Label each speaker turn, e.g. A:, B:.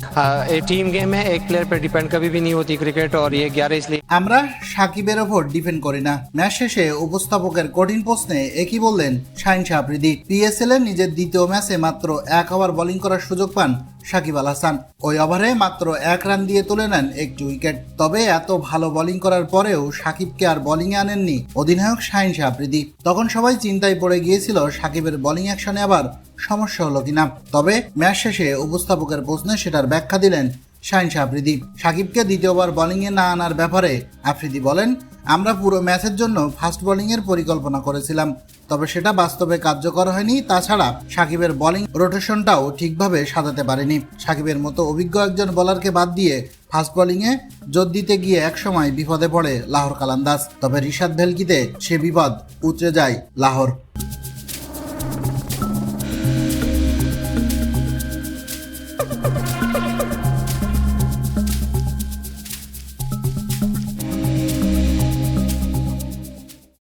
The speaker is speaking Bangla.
A: ये टीम गेम है एक प्लेयर पर डिपेंड कभी भी नहीं होती क्रिकेट और ये ग्यारह इसलिए
B: আমরা সাকিবের ওপর ডিপেন্ড করি না ম্যাচ শেষে উপস্থাপকের কঠিন প্রশ্নে একই বললেন শাহিন শাহপ্রীতি পিএসএল এর নিজের দ্বিতীয় ম্যাচে মাত্র এক ওভার বোলিং করার সুযোগ পান সাকিব আল হাসান। ওই ওভারে মাত্র এক রান দিয়ে তুলে নেন একটি উইকেট। তবে এত ভালো বোলিং করার পরেও সাকিবকে আর বোলিংয়ে আনেননি অধিনায়ক শাহিন শাহপ্রীতি তখন সবাই চিন্তায় পড়ে গিয়েছিল সাকিবের বোলিং অ্যাকশনে আবার সমস্যা হলো কিনা। তবে ম্যাচ শেষে উপস্থাপকের প্রশ্নে সেটার ব্যাখ্যা দিলেন শাহিন আফ্রিদি। সাকিবকে দ্বিতীয়বার বোলিংয়ে না আনার ব্যাপারে আফ্রিদি বলেন আমরা পুরো ম্যাচের জন্য ফাস্ট বোলিংয়ের পরিকল্পনা করেছিলাম, তবে সেটা বাস্তবে কার্যকর হয়নি। তাছাড়া সাকিবের বোলিং রোটেশনটাও ঠিকভাবে সাজাতে পারেনি। সাকিবের মতো অভিজ্ঞ একজন বোলারকে বাদ দিয়ে ফাস্ট বোলিংয়ে জোর দিতে গিয়ে একসময় বিপদে পড়ে লাহোর কালান্দাস তবে রিশাদ ভেলকিতে সে বিপদ উতরে যায় লাহোর।